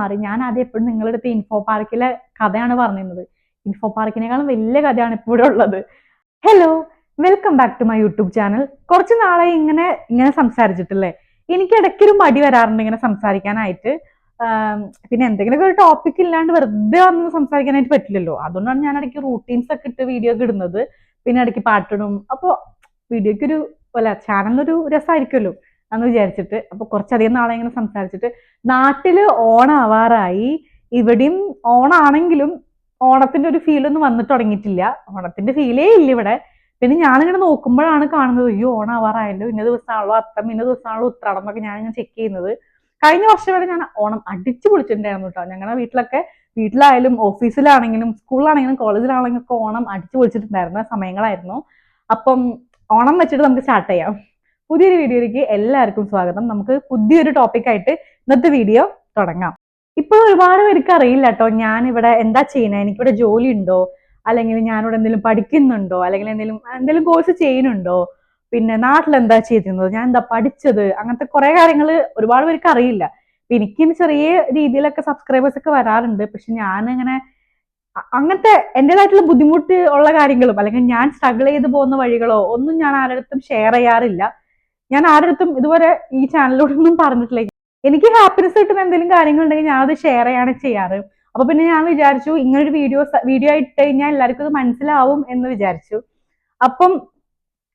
മാറി. ഞാൻ ആദ്യം എപ്പോഴും നിങ്ങളുടെ അടുത്ത് ഇൻഫോ പാർക്കിലെ കഥയാണ് പറഞ്ഞിരുന്നത്. ഇൻഫോ പാർക്കിനേക്കാളും വലിയ കഥയാണ് ഇപ്പോഴും ഉള്ളത്. Hello welcome back to my YouTube channel കുറച്ച് നാളെ ഇങ്ങനെ ഇങ്ങനെ സംസാരിച്ചിട്ടില്ലേ? എനിക്ക് ഇടയ്ക്കൊരു മടി വരാറുണ്ട് ഇങ്ങനെ സംസാരിക്കാനായിട്ട്. പിന്നെ എന്തെങ്കിലുമൊക്കെ ഒരു ടോപ്പിക് ഇല്ലാണ്ട് വെറുതെ വന്ന് സംസാരിക്കാനായിട്ട് പറ്റില്ലല്ലോ. അതുകൊണ്ടാണ് ഞാൻ ഇടയ്ക്ക് റൂട്ടീൻസ് ഒക്കെ ഇട്ട് വീഡിയോ ഒക്കെ ഇടുന്നത്. പിന്നെ ഇടയ്ക്ക് പാട്ടിടും. അപ്പോൾ വീഡിയോക്കൊരു അല്ല ചാനലിനൊരു രസമായിരിക്കുമല്ലോ. എന്ന് വിചാരിച്ചിട്ട് അപ്പൊ കുറച്ചധികം നാളെ ഇങ്ങനെ സംസാരിച്ചിട്ട് നാട്ടിൽ ഓണാവാറായി. ഇവിടെയും ഓണാണെങ്കിലും ഓണത്തിന്റെ ഒരു ഫീൽ ഒന്നും വന്നിട്ട് തുടങ്ങിയിട്ടില്ല. ഓണത്തിന്റെ ഫീലേ ഇല്ല ഇവിടെ. പിന്നെ ഞാനിങ്ങനെ നോക്കുമ്പോഴാണ് കാണുന്നത് അയ്യോ ഓണാവാറായല്ലോ. ഇന്ന ദിവസമാണല്ലോ അത്തം ഇന്ന ദിവസമാണല്ലോ ഉത്രാടം എന്നൊക്കെ ഞാനിങ്ങനെ ചെക്ക് ചെയ്യുന്നത്. കഴിഞ്ഞ വർഷം വരെ ഞാൻ ഓണം അടിച്ചു പൊളിച്ചിട്ടുണ്ടായിരുന്നു കേട്ടോ ഞങ്ങളുടെ വീട്ടിലൊക്കെ വീട്ടിലായാലും ഓഫീസിലാണെങ്കിലും സ്കൂളിലാണെങ്കിലും കോളേജിലാണെങ്കിലും ഒക്കെ ഓണം അടിച്ചു പൊളിച്ചിട്ടുണ്ടായിരുന്ന സമയങ്ങളായിരുന്നു. അപ്പം ഓണം വെച്ചിട്ട് നമുക്ക് സ്റ്റാർട്ട് ചെയ്യാം. പുതിയൊരു വീഡിയോയിലേക്ക് എല്ലാവർക്കും സ്വാഗതം. നമുക്ക് പുതിയൊരു ടോപ്പിക് ആയിട്ട് ഇന്നത്തെ വീഡിയോ തുടങ്ങാം. ഇപ്പോൾ ഒരുപാട് പേർക്ക് അറിയില്ല കേട്ടോ ഞാൻ ഇവിടെ എന്താ ചെയ്യുന്നത് എനിക്കിവിടെ ജോലി ഉണ്ടോ അല്ലെങ്കിൽ ഞാനിവിടെ എന്തെങ്കിലും പഠിക്കുന്നുണ്ടോ? അല്ലെങ്കിൽ എന്തെങ്കിലും എന്തെങ്കിലും കോഴ്സ് ചെയ്യുന്നുണ്ടോ? പിന്നെ നാട്ടിൽ എന്താ ചെയ്തിരുന്നത്? ഞാൻ എന്താ പഠിച്ചത്? അങ്ങനത്തെ കുറെ കാര്യങ്ങൾ ഒരുപാട് പേർക്ക് അറിയില്ല. എനിക്ക് ചെറിയ രീതിയിലൊക്കെ സബ്സ്ക്രൈബേഴ്സ് ഒക്കെ വരാറുണ്ട്. പക്ഷെ ഞാൻ ഇങ്ങനെ അങ്ങനത്തെ എന്റേതായിട്ടുള്ള ബുദ്ധിമുട്ട് ഉള്ള കാര്യങ്ങളും അല്ലെങ്കിൽ ഞാൻ സ്ട്രഗിൾ ചെയ്ത് പോകുന്ന വഴികളോ ഒന്നും ഞാൻ ആരുടെ ഷെയർ ചെയ്യാറില്ല. ഞാൻ ആരടുത്തും ഇതുവരെ ഈ ചാനലിലൂടെ ഒന്നും പറഞ്ഞിട്ടില്ല. എനിക്ക് ഹാപ്പിനെസ് കിട്ടുന്ന എന്തെങ്കിലും കാര്യങ്ങൾ ഉണ്ടെങ്കിൽ ഞാൻ അത് ഷെയർ ചെയ്യാണ് ചെയ്യാറ്. അപ്പൊ പിന്നെ ഞാൻ വിചാരിച്ചു ഇങ്ങനൊരു വീഡിയോ വീഡിയോ ഇട്ട് കഴിഞ്ഞാൽ എല്ലാവർക്കും അത് മനസ്സിലാവും എന്ന് വിചാരിച്ചു. അപ്പം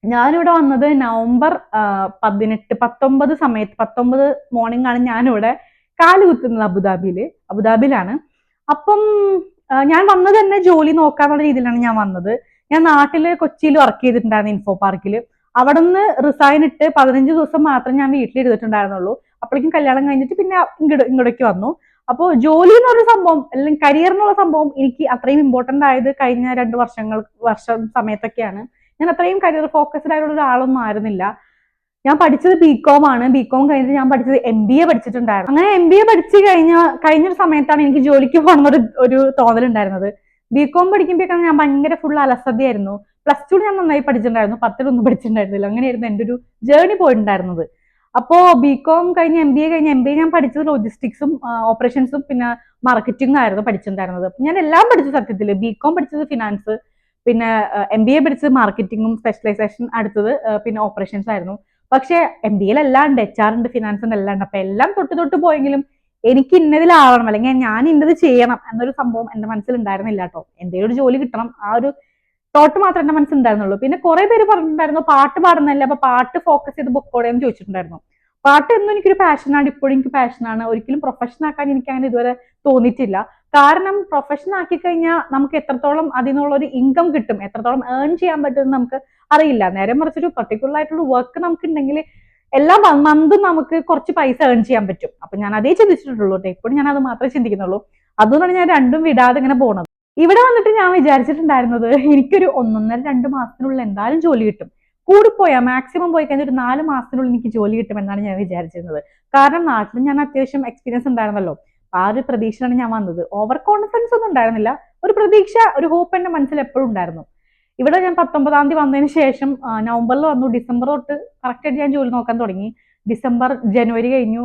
ഞാനിവിടെ വന്നത് നവംബർ പതിനെട്ട് പത്തൊമ്പത് സമയത്ത് പത്തൊമ്പത് മോർണിംഗ് ആണ് ഞാനിവിടെ കാൽ കുത്തുന്നത് അബുദാബിയിൽ അബുദാബിയിലാണ്. അപ്പം ഞാൻ വന്നത് തന്നെ ജോലി നോക്കാന്നുള്ള രീതിയിലാണ് ഞാൻ വന്നത്. ഞാൻ നാട്ടിൽ കൊച്ചിയിൽ വർക്ക് ചെയ്തിട്ടുണ്ടായിരുന്നു ഇൻഫോ പാർക്കിൽ അവിടെ നിന്ന് റിസൈൻ ഇട്ട് പതിനഞ്ച് ദിവസം മാത്രം ഞാൻ വീട്ടിലിരുന്നിട്ടുണ്ടായിരുന്നുള്ളൂ അപ്പോഴേക്കും കല്യാണം കഴിഞ്ഞിട്ട് പിന്നെ ഇങ്ങോട്ട് ഇങ്ങോട്ടേക്ക് വന്നു. അപ്പോൾ ജോലി എന്നൊരു സംഭവം അല്ലെങ്കിൽ കരിയർ എന്നുള്ള സംഭവം എനിക്ക് അത്രയും ഇമ്പോർട്ടന്റ് ആയത് കഴിഞ്ഞ രണ്ട് വർഷങ്ങൾ വർഷം സമയത്തൊക്കെയാണ്. ഞാൻ അത്രയും കരിയർ ഫോക്കസ്ഡ് ആയിട്ടുള്ള ഒരാളൊന്നും ആയിരുന്നില്ല. ഞാൻ പഠിച്ചത് ബി കോം ആണ്. ബി കോം കഴിഞ്ഞിട്ട് ഞാൻ പഠിച്ചത് എം ബി എ പഠിച്ചിട്ടുണ്ടായിരുന്നു. അങ്ങനെ എം ബി എ പഠിച്ചു കഴിഞ്ഞ കഴിഞ്ഞൊരു സമയത്താണ് എനിക്ക് ജോലിക്ക് പോകണമെന്നൊരു ഒരു ഒരു തോന്നലുണ്ടായിരുന്നത്. ബി കോം പഠിക്കുമ്പോഴേക്കാണ് ഞാൻ ഭയങ്കര ഫുൾ അലസതയായിരുന്നു. പ്ലസ് ടു ഞാൻ നന്നായി പഠിച്ചിട്ടുണ്ടായിരുന്നു. പത്തിലൊന്നും പഠിച്ചിട്ടുണ്ടായിരുന്നില്ല. അങ്ങനെയായിരുന്നു എന്റെ ഒരു ജേർണി പോയിട്ടുണ്ടായിരുന്നത്. അപ്പോൾ ബി കോം കഴിഞ്ഞ് എം ബി എ കഴിഞ്ഞ് എം ബി എ ഞാൻ പഠിച്ചത് ലോജിസ്റ്റിക്സും ഓപ്പറേഷൻസും പിന്നെ മാർക്കറ്റിംഗും ആയിരുന്നു പഠിച്ചിട്ടുണ്ടായിരുന്നത്. ഞാൻ എല്ലാം പഠിച്ചു സത്യത്തിൽ ബി കോം പഠിച്ചത് ഫിനാൻസ് പിന്നെ എം ബി എ പഠിച്ചത് മാർക്കറ്റിംഗും സ്പെഷ്യലൈസേഷൻ അടുത്തത് പിന്നെ ഓപ്പറേഷൻസ് ആയിരുന്നു. പക്ഷേ എം ബി എല്ലാം ഉണ്ട്. എച്ച് ആർ ഉണ്ട് ഫിനാൻസ് ഉണ്ട് എല്ലാം ഉണ്ട്. അപ്പൊ എല്ലാം തൊട്ട് തൊട്ട് പോയെങ്കിലും എനിക്ക് ഇന്നതിലാവണം അല്ലെങ്കിൽ ഞാൻ ഇന്നത് ചെയ്യണം എന്നൊരു സംഭവം എന്റെ മനസ്സിൽ ഉണ്ടായിരുന്നില്ല കേട്ടോ. എന്തെങ്കിലും ഒരു ജോലി കിട്ടണം. ആ ഒരു തോട്ട് മാത്രം എന്റെ മനസ്സിലുണ്ടായിരുന്നുള്ളൂ. പിന്നെ കുറെ പേര് പറഞ്ഞിട്ടുണ്ടായിരുന്നു പാട്ട് പാടുന്നല്ലേ അപ്പൊ പാട്ട് ഫോക്കസ് ചെയ്ത് ബുക്കോടെ എന്ന് ചോദിച്ചിട്ടുണ്ടായിരുന്നു. പാട്ട് എന്നും എനിക്കൊരു പാഷനാണ് ഇപ്പോഴും എനിക്ക് പാഷനാണ് ഒരിക്കലും പ്രൊഫഷൻ ആക്കാൻ എനിക്ക് അങ്ങനെ ഇതുവരെ തോന്നിയിട്ടില്ല. കാരണം പ്രൊഫഷൻ ആക്കി കഴിഞ്ഞാൽ നമുക്ക് എത്രത്തോളം അതിനുള്ള ഒരു ഇൻകം കിട്ടും എത്രത്തോളം ഏൺ ചെയ്യാൻ പറ്റുമെന്ന് നമുക്ക് അറിയില്ല. നേരെ മറിച്ചൊരു പർട്ടിക്കുലർ ആയിട്ടുള്ള വർക്ക് നമുക്ക് ഉണ്ടെങ്കിൽ എല്ലാ മന്തും നമുക്ക് കുറച്ച് പൈസ ഏൺ ചെയ്യാൻ പറ്റും. അപ്പൊ ഞാൻ അതേ ചിന്തിച്ചിട്ടുള്ളൂ എപ്പോഴും ഞാൻ അത് മാത്രമേ ചിന്തിക്കുന്നുള്ളൂ. അതുകൊണ്ടാണ് ഞാൻ രണ്ടും വിടാതെ ഇങ്ങനെ പോണത്. ഇവിടെ വന്നിട്ട് ഞാൻ വിചാരിച്ചിട്ടുണ്ടായിരുന്നത് എനിക്കൊരു ഒന്നൊന്നര രണ്ട് മാസത്തിനുള്ളിൽ എന്തായാലും ജോലി കിട്ടും. കൂടിപ്പോയാൽ മാക്സിമം പോയി കഴിഞ്ഞാൽ ഒരു നാല് മാസത്തിനുള്ളിൽ എനിക്ക് ജോലി കിട്ടും എന്നാണ് ഞാൻ വിചാരിച്ചിരുന്നത്. കാരണം നാട്ടിൽ ഞാൻ അത്യാവശ്യം എക്സ്പീരിയൻസ് ഉണ്ടായിരുന്നല്ലോ. ആ ഒരു പ്രതീക്ഷയാണ് ഞാൻ വന്നത്. ഓവർ കോൺഫിഡൻസ് ഒന്നും ഉണ്ടായിരുന്നില്ല. ഒരു പ്രതീക്ഷ ഒരു ഹോപ്പ് എന്റെ മനസ്സിൽ എപ്പോഴും ഉണ്ടായിരുന്നു. ഇവിടെ ഞാൻ പത്തൊമ്പതാം തീയതി വന്നതിന് ശേഷം നവംബറിൽ വന്നു. ഡിസംബർ തൊട്ട് കറക്റ്റായിട്ട് ഞാൻ ജോലി നോക്കാൻ തുടങ്ങി. ഡിസംബർ ജനുവരി കഴിഞ്ഞു.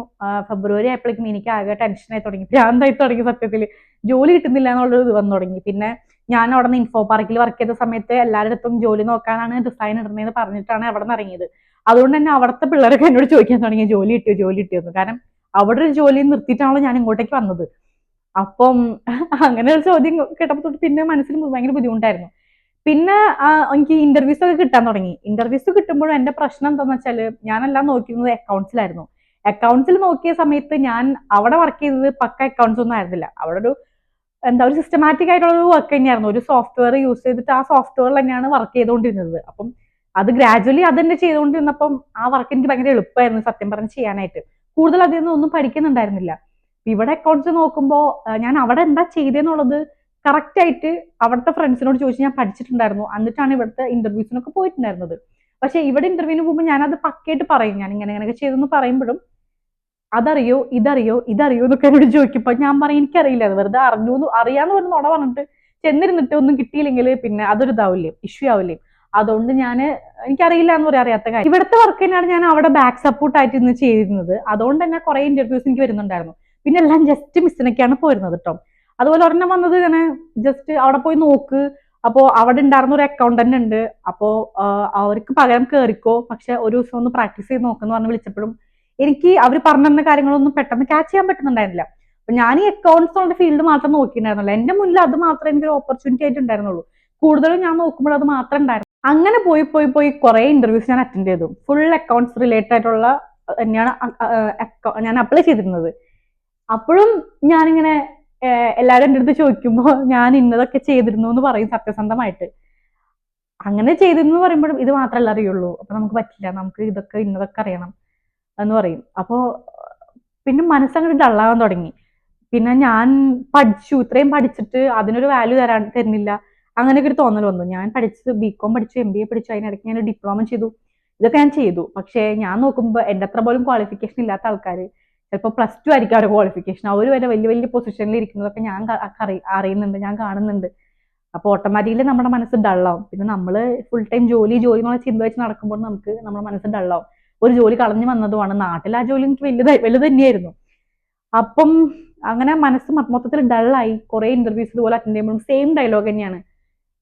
ഫെബ്രുവരി ആയപ്പോഴേക്കും എനിക്ക് ആകെ ടെൻഷനായി തുടങ്ങി. ഭ്രാന്തായി തുടങ്ങി സത്യത്തിൽ ജോലി കിട്ടുന്നില്ല എന്നുള്ളൊരു ഇത് വന്നു തുടങ്ങി. പിന്നെ ഞാൻ അവിടെ നിന്ന് ഇൻഫോ പാർക്കിൽ വർക്ക് ചെയ്ത സമയത്ത് എല്ലാവരുടെ ജോലി നോക്കാനാണ് ഡിസൈൻ ഇടുന്നതെന്ന് പറഞ്ഞിട്ടാണ് അവിടെ നിന്ന് ഇറങ്ങിയത്. അതുകൊണ്ട് തന്നെ അവിടുത്തെ പിള്ളേരൊക്കെ എന്നോട് ചോദിക്കാൻ തുടങ്ങി ജോലി കിട്ടിയോ? ജോലി കിട്ടിയോ? കാരണം അവിടെ ഒരു ജോലി നിർത്തിയിട്ടാണല്ലോ ഞാൻ ഇങ്ങോട്ടേക്ക് വന്നത്. അപ്പം അങ്ങനെ ഒരു ചോദ്യം കേട്ടപ്പോൾ തൊട്ട് പിന്നെ മനസ്സിൽ ഭയങ്കര ബുദ്ധിമുട്ടായിരുന്നു. പിന്നെ എനിക്ക് ഇന്റർവ്യൂസ് ഒക്കെ കിട്ടാൻ തുടങ്ങി. ഇന്റർവ്യൂസ് കിട്ടുമ്പോഴും എന്റെ പ്രശ്നം എന്താണെന്ന് വെച്ചാൽ ഞാനെല്ലാം നോക്കിയിരുന്നത് അക്കൗണ്ട്സിലായിരുന്നു അക്കൗണ്ട്സിൽ നോക്കിയ സമയത്ത് ഞാൻ അവിടെ വർക്ക് ചെയ്തത് പക്ക അക്കൗണ്ട്സ് ഒന്നും ആയിരുന്നില്ല. അവിടെ ഒരു എന്താ ഒരു സിസ്റ്റമാറ്റിക് ആയിട്ടുള്ള ഒരു വർക്ക് തന്നെയായിരുന്നു. ഒരു സോഫ്റ്റ്വെയർ യൂസ് ചെയ്തിട്ട് ആ സോഫ്റ്റ്വെയറിൽ തന്നെയാണ് വർക്ക് ചെയ്തുകൊണ്ടിരുന്നത് അപ്പം അത് ഗ്രാജുവലി അത് തന്നെ ചെയ്തുകൊണ്ടിരുന്നപ്പം ആ വർക്ക് എനിക്ക് ഭയങ്കര എളുപ്പമായിരുന്നു സത്യം പറഞ്ഞ് ചെയ്യാനായിട്ട്. കൂടുതൽ അതിൽ നിന്ന് ഒന്നും പഠിക്കുന്നുണ്ടായിരുന്നില്ല. ഇവിടെ അക്കൗണ്ട്സ് നോക്കുമ്പോൾ ഞാൻ അവിടെ എന്താ ചെയ്തതെന്നുള്ളത് കറക്റ്റ് ആയിട്ട് അവിടുത്തെ ഫ്രണ്ട്സിനോട് ചോദിച്ച് ഞാൻ പഠിച്ചിട്ടുണ്ടായിരുന്നു. എന്നിട്ടാണ് ഇവിടുത്തെ ഇന്റർവ്യൂസിനൊക്കെ പോയിട്ടുണ്ടായിരുന്നത്. പക്ഷേ ഇവിടെ ഇന്റർവ്യൂവിന് പോകുമ്പോൾ ഞാനത് പക്കയായിട്ട് പറയും. ഞാൻ ഇങ്ങനെ ഇങ്ങനെയൊക്കെ ചെയ്തെന്ന് പറയുമ്പോഴും അതറിയോ ഇതറിയോ ഇതറിയോ എന്നൊക്കെ എന്നോട് ചോദിക്കുമ്പോൾ ഞാൻ പറയും എനിക്കറിയില്ല വെറുതെ അറിഞ്ഞു അറിയാന്ന് പറഞ്ഞ നുണ പറഞ്ഞിട്ട് ചെന്നിരുന്നിട്ട് ഒന്നും കിട്ടിയില്ലെങ്കിൽ പിന്നെ അതൊരു ഇതാവില്ലേ ഇഷ്യൂ ആവില്ലേ? അതുകൊണ്ട് ഞാൻ എനിക്കറിയില്ല എന്ന് പറയാം അറിയാത്ത കാര്യം. ഇവിടുത്തെ വർക്ക് തന്നെയാണ് ഞാൻ അവിടെ ബാക്ക് സപ്പോർട്ട് ആയിട്ട് ഇന്ന് ചെയ്തിരുന്നത്. അതുകൊണ്ട് തന്നെ കുറെ ഇന്റർവ്യൂസ് എനിക്ക് വരുന്നുണ്ടായിരുന്നു. പിന്നെ എല്ലാം ജസ്റ്റ് മിസ്സിനൊക്കെയാണ് പോരുന്നത് കേട്ടോ അതുപോലെ ഒരെണ്ണം വന്നത് ഇങ്ങനെ ജസ്റ്റ് അവിടെ പോയി നോക്ക്. അപ്പോൾ അവിടെ ഉണ്ടായിരുന്ന ഒരു അക്കൗണ്ടന്റ് ഉണ്ട്. അപ്പോൾ അവർക്ക് പകരം കയറിക്കോ പക്ഷെ ഒരു ദിവസം ഒന്ന് പ്രാക്ടീസ് ചെയ്ത് നോക്കുന്നു പറഞ്ഞ് വിളിച്ചപ്പോഴും എനിക്ക് അവർ പറഞ്ഞു തന്ന കാര്യങ്ങളൊന്നും പെട്ടെന്ന് ക്യാച്ച് ചെയ്യാൻ പറ്റുന്നുണ്ടായിരുന്നില്ല. അപ്പൊ ഞാൻ ഈ അക്കൗണ്ട്സ് ഉള്ള ഫീൽഡ് മാത്രം നോക്കിയിട്ടുണ്ടായിരുന്നുള്ളൂ. എന്റെ മുന്നിൽ അത് മാത്രമേ എനിക്കൊരു ഓപ്പർച്യൂണിറ്റി ആയിട്ട് ഉണ്ടായിരുന്നുള്ളൂ. കൂടുതലും ഞാൻ നോക്കുമ്പോൾ അത് മാത്രം ഉണ്ടായിരുന്നു. അങ്ങനെ പോയി പോയി പോയി കുറെ ഇന്റർവ്യൂസ് ഞാൻ അറ്റൻഡ് ചെയ്തു. ഫുൾ അക്കൗണ്ട്സ് റിലേറ്റഡ് ആയിട്ടുള്ള തന്നെയാണ് ഞാൻ അപ്ലൈ ചെയ്തിരുന്നത്. അപ്പോഴും ഞാനിങ്ങനെ എല്ലാവരും എന്റെ അടുത്ത് ചോദിക്കുമ്പോൾ ഞാൻ ഇന്നതൊക്കെ ചെയ്തിരുന്നു എന്ന് പറയും സത്യസന്ധമായിട്ട്. അങ്ങനെ ചെയ്തിരുന്നു പറയുമ്പോഴും ഇത് മാത്രമല്ല അറിയുള്ളൂ. അപ്പൊ നമുക്ക് പറ്റില്ല. നമുക്ക് ഇതൊക്കെ ഇന്നതൊക്കെ അറിയണം. എന്ന് പറയും. അപ്പോൾ പിന്നെ മനസ്സങ്ങോട്ട് ഡള്ളാവാൻ തുടങ്ങി. പിന്നെ ഞാൻ പഠിച്ചു. ഇത്രയും പഠിച്ചിട്ട് അതിനൊരു വാല്യൂ തരാൻ തരുന്നില്ല. അങ്ങനെയൊക്കെ ഒരു തോന്നൽ വന്നു. ഞാൻ പഠിച്ചത് ബികോം പഠിച്ചു എം ബി എ പഠിച്ചു. അതിനിടയ്ക്ക് ഞാൻ ഡിപ്ലോമ ചെയ്തു. ഇതൊക്കെ ഞാൻ ചെയ്തു. പക്ഷേ ഞാൻ നോക്കുമ്പോൾ എന്റെ അത്ര പോലും ക്വാളിഫിക്കേഷൻ ഇല്ലാത്ത ആൾക്കാർ ചിലപ്പോൾ പ്ലസ് ടു ആയിരിക്കും അവരുടെ ക്വാളിഫിക്കേഷൻ അവർ വരെ വലിയ വലിയ പൊസിഷനിൽ ഇരിക്കുന്നതൊക്കെ ഞാൻ അറി- അറിയുന്നുണ്ട്. ഞാൻ കാണുന്നുണ്ട്. അപ്പോൾ ഓട്ടോമാറ്റിക്കലി നമ്മുടെ മനസ്സ് ഡള്ളാവും പിന്നെ നമ്മൾ ഫുൾ ടൈം ജോലി ജോലി എന്നുള്ള ചിന്ത വെച്ച് നടക്കുമ്പോൾ നമുക്ക് നമ്മുടെ മനസ്സ് ഡള്ളാവും ഒരു ജോലി കളഞ്ഞു വന്നതുമാണ്. നാട്ടിൽ ആ ജോലി എനിക്ക് വലുതായി വലുത് തന്നെയായിരുന്നു. അപ്പം അങ്ങനെ മനസ്സ് മൊത്തത്തിൽ ഡള്ളായി. കുറെ ഇന്റർവ്യൂസ് ഇതുപോലെ അറ്റൻഡ് ചെയ്യുമ്പോഴും സെയിം ഡയലോഗ് തന്നെയാണ്.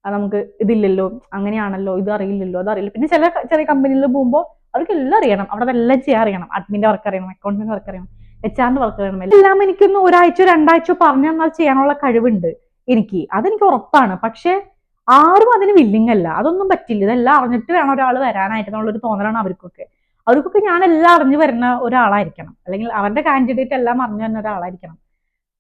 നമുക്ക് ഇതില്ലല്ലോ അങ്ങനെയാണല്ലോ ഇത് അറിയില്ലല്ലോ അത് അറിയില്ല. പിന്നെ ചില ചെറിയ കമ്പനിയിൽ പോകുമ്പോൾ അവർക്ക് എല്ലാം അറിയണം. അവിടെ എല്ലാം ചെയ്യാൻ അറിയണം. അഡ്മിന്റെ വർക്ക് അറിയണം അക്കൗണ്ടിന്റെ വർക്ക് അറിയണം എച്ച് ആറിന്റെ വർക്ക് അറിയണം. എല്ലാം എനിക്കൊന്ന് ഒരാഴ്ച രണ്ടാഴ്ച പറഞ്ഞു തന്നാൽ ചെയ്യാനുള്ള കഴിവുണ്ട് എനിക്ക്. അതെനിക്ക് ഉറപ്പാണ്. പക്ഷേ ആരും അതിന് വില്ലിങ് അല്ല. അതൊന്നും പറ്റില്ല. ഇതെല്ലാം അറിഞ്ഞിട്ട് വേണം ഒരാൾ വരാനായിട്ട് എന്നുള്ളൊരു തോന്നലാണ് അവർക്കൊക്കെ. അവർക്കൊക്കെ ഞാൻ എല്ലാം അറിഞ്ഞു വരുന്ന ഒരാളായിരിക്കണം. അല്ലെങ്കിൽ അവരുടെ കാൻഡിഡേറ്റ് എല്ലാം അറിഞ്ഞു വരുന്ന ഒരാളായിരിക്കണം.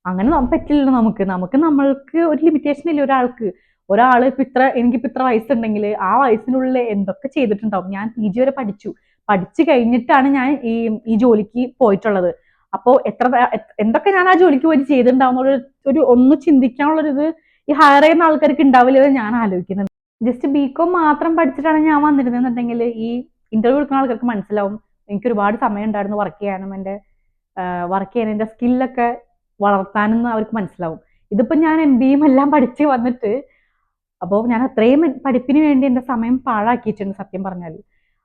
അങ്ങനെ പറ്റില്ലല്ലോ നമുക്ക്. നമുക്ക് നമ്മൾക്ക് ഒരു ലിമിറ്റേഷൻ ഇല്ല ഒരാൾക്ക്? ഒരാൾ ഇപ്പം ഇത്ര എനിക്കിപ്പോൾ ഇത്ര വയസ്സുണ്ടെങ്കിൽ ആ വയസ്സിനുള്ളിൽ എന്തൊക്കെ ചെയ്തിട്ടുണ്ടാവും? ഞാൻ പി ജി വരെ പഠിച്ചു. പഠിച്ചു കഴിഞ്ഞിട്ടാണ് ഞാൻ ഈ ഈ ജോലിക്ക് പോയിട്ടുള്ളത്. അപ്പോൾ എത്ര എന്തൊക്കെ ഞാൻ ആ ജോലിക്ക് പോയി ചെയ്തിട്ടുണ്ടാവുന്ന ഒരു ഒന്ന് ചിന്തിക്കാനുള്ളൊരു ഇത് ഈ ഹയർ ചെയ്യുന്ന ആൾക്കാർക്ക് ഉണ്ടാവില്ലെന്ന് ഞാൻ ആലോചിക്കുന്നത് ജസ്റ്റ് ബി കോം മാത്രം പഠിച്ചിട്ടാണ് ഞാൻ വന്നിരുന്നെന്നുണ്ടെങ്കിൽ ഈ ഇന്റർവ്യൂ എടുക്കുന്ന ആൾക്കാർക്ക് മനസ്സിലാവും. എനിക്ക് ഒരുപാട് സമയം ഉണ്ടായിരുന്നു വർക്ക് ചെയ്യാനും എന്റെ വർക്ക് ചെയ്യാൻ എന്റെ സ്കില്ലൊക്കെ വളർത്താനും അവർക്ക് മനസ്സിലാവും. ഇതിപ്പോൾ ഞാൻ എം ബിയും എല്ലാം പഠിച്ച് വന്നിട്ട് അപ്പോൾ ഞാൻ അത്രയും പഠിപ്പിന് വേണ്ടി എന്റെ സമയം പാഴാക്കിയിട്ടുണ്ട് സത്യം പറഞ്ഞാൽ.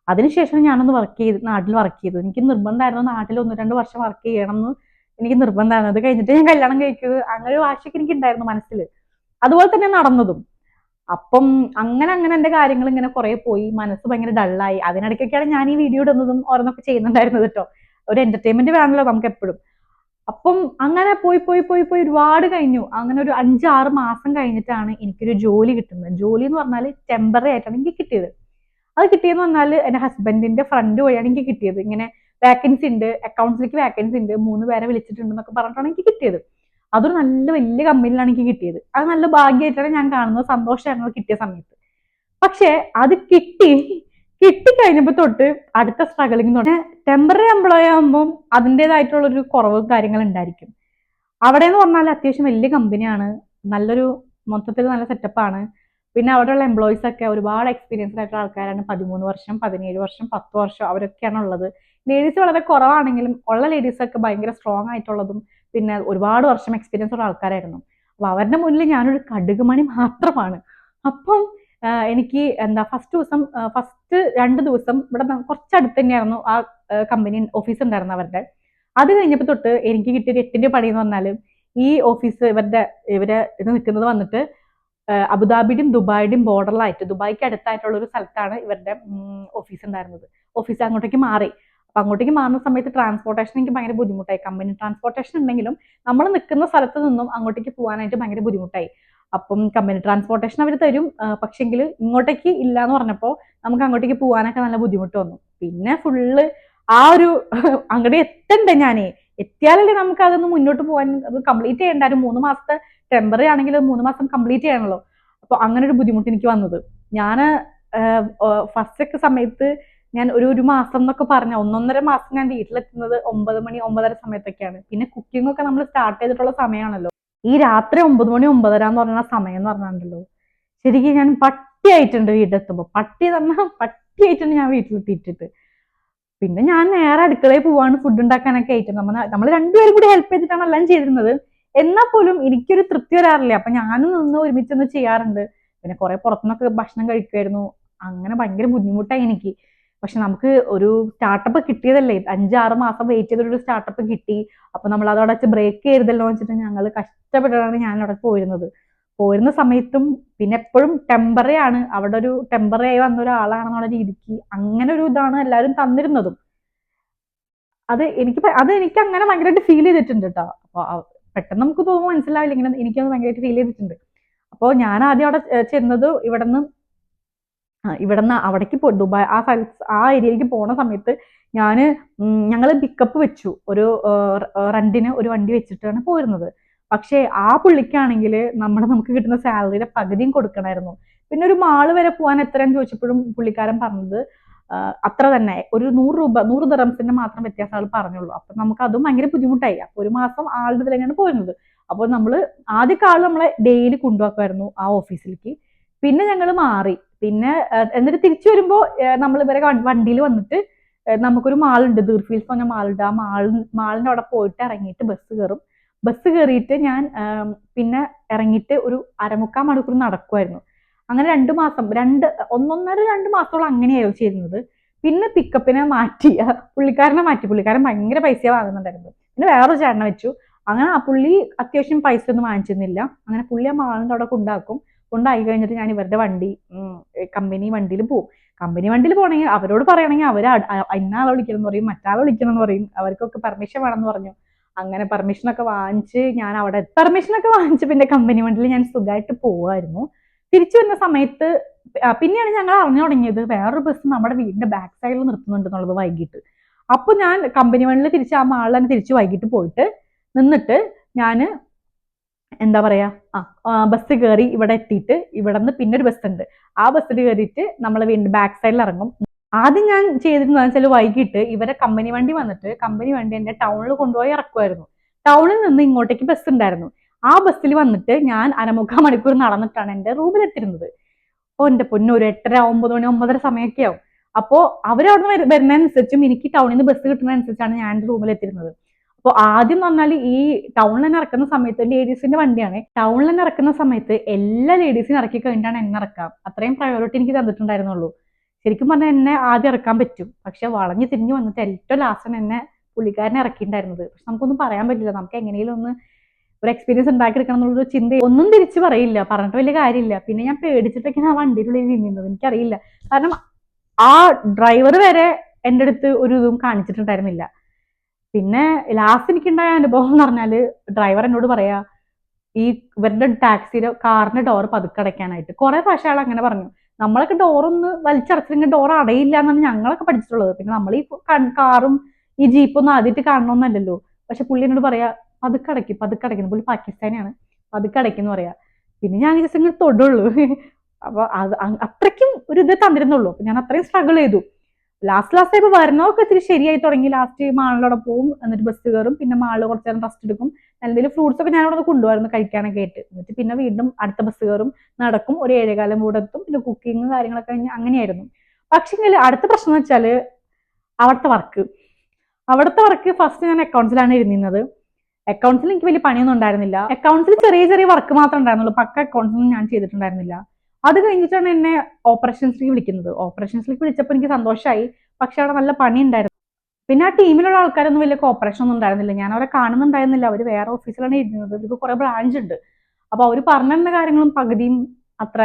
അതിനുശേഷം ഞാനൊന്ന് വർക്ക് ചെയ്ത് നാട്ടിൽ വർക്ക് ചെയ്തു. എനിക്ക് നിർബന്ധമായിരുന്നു നാട്ടിൽ ഒന്ന് രണ്ട് വർഷം വർക്ക് ചെയ്യണം എന്ന് എനിക്ക് നിർബന്ധമായിരുന്നു. അത് കഴിഞ്ഞിട്ട് ഞാൻ കല്യാണം കഴിക്കുന്നത് അങ്ങനെ ആശയൊക്കെ എനിക്ക് ഉണ്ടായിരുന്നു മനസ്സിൽ. അതുപോലെ തന്നെ നടന്നതും. അപ്പം അങ്ങനെ അങ്ങനെ എന്റെ കാര്യങ്ങൾ ഇങ്ങനെ കുറെ പോയി. മനസ്സ് ഭയങ്കര ഡള്ളായി അതിനിടയ്ക്കൊക്കെയാണ് ഞാൻ ഈ വീഡിയോ ഇടുന്നതും ഓരോന്നൊക്കെ ചെയ്യുന്നുണ്ടായിരുന്നത് കേട്ടോ. ഒരു എന്റർടൈൻമെന്റ് വേണമല്ലോ നമുക്ക് എപ്പോഴും. അപ്പം അങ്ങനെ പോയി പോയി പോയി പോയി ഒരുപാട് കഴിഞ്ഞു. അങ്ങനെ ഒരു അഞ്ചാറ് മാസം കഴിഞ്ഞിട്ടാണ് എനിക്കൊരു ജോലി കിട്ടുന്നത്. ജോലി എന്ന് പറഞ്ഞാൽ ടെമ്പററി ആയിട്ടാണ് എനിക്ക് കിട്ടിയത്. അത് കിട്ടിയെന്ന് പറഞ്ഞാൽ എന്റെ ഹസ്ബൻഡിന്റെ ഫ്രണ്ട് വഴിയാണ് എനിക്ക് കിട്ടിയത്. ഇങ്ങനെ വാക്കൻസി ഉണ്ട് അക്കൗണ്ട്സിലേക്ക് വാക്കൻസി ഉണ്ട് മൂന്ന് പേരെ വിളിച്ചിട്ടുണ്ടെന്നൊക്കെ പറഞ്ഞിട്ടാണ് എനിക്ക് കിട്ടിയത്. അതൊരു നല്ല വലിയ കമ്പനിയിലാണ് എനിക്ക് കിട്ടിയത്. അത് നല്ല ഭാഗ്യമായിട്ടാണ് ഞാൻ കാണുന്നത്. സന്തോഷമായിരുന്നു കിട്ടിയ സമയത്ത്. പക്ഷേ അത് കിട്ടി കിട്ടിക്കഴിഞ്ഞപ്പോൾ തൊട്ട് അടുത്ത സ്ട്രഗിളിങ് തൊട്ട് ടെമ്പററി എംപ്ലോയി ആകുമ്പോൾ അതിന്റെതായിട്ടുള്ള ഒരു കുറവും കാര്യങ്ങളും ഉണ്ടായിരിക്കും. അവിടെ എന്ന് പറഞ്ഞാൽ അത്യാവശ്യം വലിയ കമ്പനിയാണ് നല്ലൊരു മൊത്തത്തിൽ നല്ല സെറ്റപ്പാണ് പിന്നെ അവിടെയുള്ള എംപ്ലോയീസ് ഒക്കെ ഒരുപാട് എക്സ്പീരിയൻസ്ഡ് ആയിട്ടുള്ള ആൾക്കാരാണ്. പതിമൂന്ന് വർഷം പതിനേഴ് വർഷം പത്ത് വർഷം അവരൊക്കെയാണ് ഉള്ളത്. ലേഡീസ് വളരെ കുറവാണെങ്കിലും ഉള്ള ലേഡീസ് ഒക്കെ ഭയങ്കര സ്ട്രോങ് ആയിട്ടുള്ളതും പിന്നെ ഒരുപാട് വർഷം എക്സ്പീരിയൻസ് ഉള്ള ആൾക്കാരായിരുന്നു. അപ്പൊ അവരുടെ മുന്നിൽ ഞാനൊരു കടുകുമണി മാത്രമാണ്. അപ്പം എനിക്ക് എന്താ ഫസ്റ്റ് ദിവസം ഫസ്റ്റ് രണ്ട് ദിവസം ഇവിടെ കുറച്ച് അടുത്ത് തന്നെയായിരുന്നു ആ കമ്പനി ഓഫീസ് ഉണ്ടായിരുന്നു അവരുടെ. അത് കഴിഞ്ഞപ്പോൾ തൊട്ട് എനിക്ക് കിട്ടിയ എട്ടിന്റെ പണി എന്ന് പറഞ്ഞാൽ ഈ ഓഫീസ് ഇവരുടെ ഇവരെ ഇത് നിൽക്കുന്നത് വന്നിട്ട് അബുദാബിയുടെയും ദുബായിയുടെയും ബോർഡറിലായിട്ട് ദുബായിക്ക് അടുത്തായിട്ടുള്ള ഒരു സ്ഥലത്താണ് ഇവരുടെ ഓഫീസ് ഉണ്ടായിരുന്നത്. ഓഫീസ് അങ്ങോട്ടേക്ക് മാറി. അപ്പൊ അങ്ങോട്ടേക്ക് മാറുന്ന സമയത്ത് ട്രാൻസ്പോർട്ടേഷൻ എനിക്ക് ഭയങ്കര ബുദ്ധിമുട്ടായി. കമ്പനി ട്രാൻസ്പോർട്ടേഷൻ ഉണ്ടെങ്കിലും നമ്മൾ നിൽക്കുന്ന സ്ഥലത്ത് നിന്നും അങ്ങോട്ടേക്ക് പോകാനായിട്ട് ഭയങ്കര ബുദ്ധിമുട്ടായി. അപ്പം കമ്പനി ട്രാൻസ്പോർട്ടേഷൻ അവർ തരും. പക്ഷെങ്കിൽ ഇങ്ങോട്ടേക്ക് ഇല്ല എന്ന് പറഞ്ഞപ്പോൾ നമുക്ക് അങ്ങോട്ടേക്ക് പോകാനൊക്കെ നല്ല ബുദ്ധിമുട്ട് വന്നു. പിന്നെ ഫുള്ള് ആ ഒരു അങ്ങോട്ട് എത്തണ്ടേ ഞാനേ? എത്തിയാലല്ലേ നമുക്ക് അതൊന്ന് മുന്നോട്ട് പോകാൻ അത് കംപ്ലീറ്റ് ചെയ്യേണ്ട. ഒരു മൂന്ന് മാസത്തെ ടെമ്പററി ആണെങ്കിൽ മൂന്ന് മാസം കംപ്ലീറ്റ് ചെയ്യണമല്ലോ അപ്പോൾ അങ്ങനെ ഒരു ബുദ്ധിമുട്ട് എനിക്ക് വന്നത്. ഞാൻ ഫസ്റ്റ് ഒക്കെ സമയത്ത് ഞാൻ ഒരു ഒരു മാസം എന്നൊക്കെ പറഞ്ഞ ഒന്നൊന്നര മാസം ഞാൻ വീട്ടിലെത്തുന്നത് ഒമ്പത് മണി ഒമ്പതര സമയത്തൊക്കെയാണ്. പിന്നെ കുക്കിംഗ് ഒക്കെ നമ്മൾ സ്റ്റാർട്ട് ചെയ്തിട്ടുള്ള സമയമാണല്ലോ ഈ രാത്രി ഒമ്പത് മണി ഒമ്പതര എന്ന് പറഞ്ഞ സമയം എന്ന് പറഞ്ഞിട്ടുണ്ടല്ലോ ശരിക്കും ഞാൻ പട്ടിയായിട്ടുണ്ട് വീട്ടിലെത്തുമ്പോൾ പട്ടി പറഞ്ഞാൽ പട്ടിയായിട്ടുണ്ട് ഞാൻ വീട്ടിലെത്തിയിട്ടിട്ട്. പിന്നെ ഞാൻ നേരെ അടുക്കളയിൽ പോവാണ് ഫുഡ് ഉണ്ടാക്കാനൊക്കെ ആയിട്ട്. നമ്മൾ നമ്മൾ രണ്ടുപേരും കൂടി ഹെൽപ്പ് ചെയ്തിട്ടാണ് എല്ലാം ചെയ്തിരുന്നത്. എന്നാൽ പോലും എനിക്കൊരു തൃപ്തി വരാറില്ല. അപ്പൊ ഞാനും നിന്ന് ഒരുമിച്ചൊന്ന് ചെയ്യാറുണ്ട്. പിന്നെ കുറെ പുറത്തുനിന്നൊക്കെ ഭക്ഷണം കഴിക്കുമായിരുന്നു അങ്ങനെ ഭയങ്കര ബുദ്ധിമുട്ടായി എനിക്ക്. പക്ഷെ നമുക്ക് ഒരു സ്റ്റാർട്ടപ്പ് കിട്ടിയതല്ലേ? അഞ്ചാറ് മാസം വെയിറ്റ് ചെയ്തൊരു സ്റ്റാർട്ടപ്പ് കിട്ടി. അപ്പൊ നമ്മൾ അതോടെ വെച്ച് ബ്രേക്ക് ചെയ്തല്ലോ വെച്ചിട്ട് ഞങ്ങൾ കഷ്ടപ്പെട്ടാണ് ഞാൻ അവിടെ പോയിരുന്നത്. പോരുന്ന സമയത്തും പിന്നെ എപ്പോഴും ടെമ്പററി ആണ്. അവിടെ ഒരു ടെമ്പററി ആയി വന്ന ഒരാളാണെന്നുള്ള രീതിക്ക് അങ്ങനെ ഒരു ഇതാണ് എല്ലാവരും തന്നിരുന്നതും. അത് എനിക്ക് അത് എനിക്ക് അങ്ങനെ ഭയങ്കരമായിട്ട് ഫീൽ ചെയ്തിട്ടുണ്ട് കേട്ടോ അപ്പൊ പെട്ടെന്ന് നമുക്ക് തോന്നുമ്പോൾ മനസ്സിലാവില്ല ഇങ്ങനെ എനിക്കത് ഭയങ്കരമായിട്ട് ഫീൽ ചെയ്തിട്ടുണ്ട്. അപ്പോൾ ഞാൻ ആദ്യം അവിടെ ചെന്നത് ഇവിടെ നിന്ന് ഇവിടുന്ന് അവിടേക്ക് പോ ദുബായ് ആ സ്ഥലത്ത് ആ ഏരിയയിലേക്ക് പോണ സമയത്ത് ഞാൻ ഞങ്ങൾ പിക്കപ്പ് വെച്ചു. ഒരു റെന്റിന് ഒരു വണ്ടി വെച്ചിട്ടാണ് പോയിരുന്നത് പക്ഷേ ആ പുള്ളിക്കാണെങ്കിൽ നമ്മുടെ നമുക്ക് കിട്ടുന്ന സാലറിയുടെ പകുതിയും കൊടുക്കണമായിരുന്നു. പിന്നെ ഒരു മാൾ വരെ പോകാൻ എത്രയെന്ന് ചോദിച്ചപ്പോഴും പുള്ളിക്കാരൻ പറഞ്ഞത് അത്ര തന്നെ. ഒരു നൂറ് രൂപ നൂറ് ദറംസിന്റെ മാത്രം വ്യത്യാസം ആൾ പറഞ്ഞുള്ളൂ. അപ്പൊ നമുക്ക് അതും ഭയങ്കര ബുദ്ധിമുട്ടായി. അപ്പൊ ഒരു മാസം ആളുടെ ഇതിലെങ്ങനെ പോരുന്നത്. അപ്പോൾ നമ്മൾ ആദ്യ ആൾ നമ്മളെ ഡെയിലി കൊണ്ടുപോക്കുമായിരുന്നു ആ ഓഫീസിലേക്ക് പിന്നെ ഞങ്ങൾ മാറി. പിന്നെ എന്നിട്ട് തിരിച്ചു വരുമ്പോൾ നമ്മൾ ഇവരെ വണ്ടിയിൽ വന്നിട്ട് നമുക്കൊരു മാളുണ്ട്. ദീർഫീൽസ് പറഞ്ഞ മാളുണ്ട്. ആ മാൾ മാളിന്റെ അവിടെ പോയിട്ട് ഇറങ്ങിയിട്ട് ബസ് കയറും. ബസ് കയറിയിട്ട് ഞാൻ പിന്നെ ഇറങ്ങിയിട്ട് ഒരു അരമുക്കാൽ മണിക്കൂർ നടക്കുമായിരുന്നു അങ്ങനെ രണ്ട് മാസം രണ്ട് ഒന്നൊന്നര രണ്ട് മാസത്തോളം അങ്ങനെയായിരുന്നു ചെയ്യുന്നത്. പിന്നെ പിക്കപ്പിനെ മാറ്റി പുള്ളിക്കാരനെ മാറ്റി. പുള്ളിക്കാരൻ ഭയങ്കര പൈസ വാങ്ങുന്നുണ്ടായിരുന്നു പിന്നെ വേറൊരു ചേട്ടനെ വെച്ചു. അങ്ങനെ ആ പുള്ളി അത്യാവശ്യം പൈസ ഒന്നും വാങ്ങിച്ചിരുന്നില്ല. അങ്ങനെ പുള്ളി ആ മാളിന്റെ അവിടെ കൊണ്ടാക്കും. കൊണ്ടായി കഴിഞ്ഞിട്ട് ഞാൻ ഇവരുടെ വണ്ടി കമ്പനി വണ്ടിയിൽ പോകും കമ്പനി വണ്ടിയിൽ പോകണമെങ്കിൽ അവരോട് പറയണമെങ്കിൽ അവർ ഇന്നാളെ വിളിക്കണം എന്ന് പറയും മറ്റാളെ വിളിക്കണം എന്ന് പറയും അവർക്കൊക്കെ പെർമിഷൻ വേണമെന്ന് പറഞ്ഞു. അങ്ങനെ പെർമിഷൻ ഒക്കെ വാങ്ങിച്ച് ഞാൻ അവിടെ പെർമിഷൻ ഒക്കെ വാങ്ങിച്ച് പിന്നെ കമ്പനി വണ്ടിയിൽ ഞാൻ സുഖമായിട്ട് പോവായിരുന്നു തിരിച്ചു വരുന്ന സമയത്ത് പിന്നെയാണ് ഞങ്ങൾ അറിഞ്ഞു തുടങ്ങിയത് വേറൊരു ബസ് നമ്മുടെ വീടിന്റെ ബാക്ക് സൈഡിൽ നിർത്തുന്നുണ്ട് എന്നുള്ളത് വൈകിട്ട്. അപ്പൊ ഞാൻ കമ്പനി വണ്ടിയിൽ തിരിച്ച് ആ മാളിൽ തന്നെ തിരിച്ച് വൈകിട്ട് പോയിട്ട് നിന്നിട്ട് ഞാൻ എന്താ പറയാ? ആ ബസ് കയറി ഇവിടെ എത്തിയിട്ട് ഇവിടെ നിന്ന് പിന്നെ ഒരു ബസ് ഉണ്ട്. ആ ബസ്സിൽ കയറിയിട്ട് നമ്മൾ വീണ്ടും ബാക്ക് സൈഡിൽ ഇറങ്ങും. ആദ്യം ഞാൻ ചെയ്തിരുന്നത് വെച്ചാൽ വൈകിട്ട് ഇവരെ കമ്പനി വണ്ടി വന്നിട്ട് കമ്പനി വണ്ടി എന്നെ ടൗണിൽ കൊണ്ടുപോയി ഇറക്കുമായിരുന്നു ടൗണിൽ നിന്ന് ഇങ്ങോട്ടേക്ക് ബസ് ഉണ്ടായിരുന്നു. ആ ബസ്സിൽ വന്നിട്ട് ഞാൻ അരമുക്കാൽ മണിക്കൂർ നടന്നിട്ടാണ് എന്റെ റൂമിലെത്തിരുന്നത് അപ്പോൾ എന്റെ പൊന്നു ഒരു എട്ടര ഒമ്പത് മണി ഒമ്പതര സമയമൊക്കെ ആവും. അവരവിടെ നിന്ന് വരുന്നതനുസരിച്ചും എനിക്ക് ടൗണിൽ നിന്ന് ബസ് കിട്ടുന്നതനുസരിച്ചാണ് ഞാൻ എന്റെ റൂമിലെത്തിരുന്നത് അപ്പോൾ ആദ്യം എന്ന് പറഞ്ഞാൽ ഈ ടൗണിൽ തന്നെ ഇറക്കുന്ന സമയത്ത് ലേഡീസിന്റെ വണ്ടിയാണ്. ടൗണിൽ തന്നെ ഇറക്കുന്ന സമയത്ത് എല്ലാ ലേഡീസിനും ഇറക്കി കഴിഞ്ഞിട്ടാണ് എന്നെ ഇറക്കാം. അത്രയും പ്രയോറിറ്റി എനിക്ക് തന്നിട്ടുണ്ടായിരുന്നുള്ളൂ. ശരിക്കും പറഞ്ഞാൽ എന്നെ ആദ്യം ഇറക്കാൻ പറ്റും. പക്ഷെ വളഞ്ഞു തിരിഞ്ഞു വന്നിട്ട് ഏറ്റവും ലാസ്റ്റാണ് എന്നെ പുള്ളിക്കാരനെ ഇറക്കിയിട്ടുണ്ടായിരുന്നത്. പക്ഷെ നമുക്കൊന്നും പറയാൻ പറ്റില്ല. നമുക്ക് എങ്ങനെയും ഒന്ന് ഒരു എക്സ്പീരിയൻസ് ഉണ്ടാക്കിയെടുക്കണം എന്നുള്ളൊരു ചിന്ത ഒന്നും തിരിച്ചു പറയില്ല. പറഞ്ഞിട്ട് വലിയ കാര്യമില്ല. പിന്നെ ഞാൻ പേടിച്ചിട്ടൊക്കെയാണ് ആ വണ്ടിയിലുള്ളിൽ നിന്നത്. എനിക്കറിയില്ല. കാരണം ആ ഡ്രൈവർ വരെ എന്റെ അടുത്ത് ഒരു ഇതും കാണിച്ചിട്ടുണ്ടായിരുന്നില്ല. പിന്നെ ലാസ്റ്റ് എനിക്കുണ്ടായ അനുഭവം എന്ന് പറഞ്ഞാൽ ഡ്രൈവർ എന്നോട് പറയാ ഈ ഇവരുടെ ടാക്സിയുടെ കാറിന്റെ ഡോർ പതുക്കെ അടയ്ക്കാനായിട്ട്. കുറെ പ്രാവശ്യം അയാൾ അങ്ങനെ പറഞ്ഞു. നമ്മളൊക്കെ ഡോറൊന്ന് വലിച്ചടച്ചില്ലെങ്കിൽ ഡോർ അടയില്ല എന്നാണ് ഞങ്ങളൊക്കെ പഠിച്ചിട്ടുള്ളത്. പിന്നെ നമ്മൾ ഈ കാറും ഈ ജീപ്പൊന്നും ആദ്യമായിട്ട് കാണണമെന്നല്ലല്ലോ പക്ഷെ പുള്ളി എന്നോട് പറയാ പതുക്കെ അടയ്ക്കും പതുക്കെ അടയ്ക്കുന്നു പുള്ളി പാകിസ്ഥാനിയാണ്. പതുക്കെ അടയ്ക്കുന്നു പറയാ. പിന്നെ ഞാൻ ജസ്റ്റ് ഇങ്ങനെ തൊടുള്ളൂ. അപ്പൊ അത് അത്രയ്ക്കും ഒരു ഇത് തന്നിരുന്നുള്ളൂ. ഞാൻ അത്രയും സ്ട്രഗിൾ ചെയ്തു. ലാസ്റ്റ് ലാസ്റ്റ് ഇപ്പൊ വരണമൊക്കെ ഇത്തിരി ശരിയായി തുടങ്ങി. ലാസ്റ്റ് മാളിലൂടെ പോവും എന്നിട്ട് ബസ് കയറും പിന്നെ മാളിൽ കുറച്ച് നേരം റെസ്റ്റ് എടുക്കും. എന്തെങ്കിലും ഫ്രൂട്ട്സ് ഒക്കെ ഞാൻ അവിടെ കൊണ്ടുവരുന്നു കഴിക്കാനൊക്കെ ആയിട്ട്. എന്നിട്ട് പിന്നെ വീണ്ടും അടുത്ത ബസ് കയറും നടക്കും. ഒരു ഏഴേകാലം കൂടെ എത്തും. പിന്നെ കുക്കിങ് കാര്യങ്ങളൊക്കെ അങ്ങനെയായിരുന്നു. പക്ഷെങ്കിൽ അടുത്ത പ്രശ്നം എന്ന് വെച്ചാൽ അവിടുത്തെ വർക്ക് അവിടുത്തെ വർക്ക് ഫസ്റ്റ് ഞാൻ അക്കൗണ്ട്സിലാണ് ഇരുന്നിരുന്നത്. അക്കൗണ്ട്സിൽ എനിക്ക് വലിയ പണിയൊന്നും ഉണ്ടായിരുന്നില്ല. അക്കൗണ്ട്സിൽ ചെറിയ ചെറിയ വർക്ക് മാത്രമേ ഉണ്ടായിരുന്നുള്ളൂ. പക്ക അക്കൗണ്ട്സൊന്നും ഞാൻ ചെയ്തിട്ടുണ്ടായിരുന്നില്ല. അത് കഴിഞ്ഞിട്ടാണ് എന്നെ ഓപ്പറേഷൻസിലേക്ക് വിളിക്കുന്നത്. ഓപ്പറേഷൻസിലേക്ക് വിളിച്ചപ്പോൾ എനിക്ക് സന്തോഷമായി പക്ഷെ അവിടെ നല്ല പണി ഉണ്ടായിരുന്നു പിന്നെ ആ ടീമിലുള്ള ആൾക്കാരൊന്നും വലിയ കോപ്പറേഷൻ ഒന്നും ഉണ്ടായിരുന്നില്ല. ഞാൻ അവരെ കാണുന്നുണ്ടായിരുന്നില്ല. അവർ വേറെ ഓഫീസിലാണ് ഇരുന്നത്. ഇവർക്ക് കുറെ ബ്രാഞ്ച് ഉണ്ട്. അപ്പൊ അവർ പറഞ്ഞിരുന്ന കാര്യങ്ങളും പകുതിയും അത്ര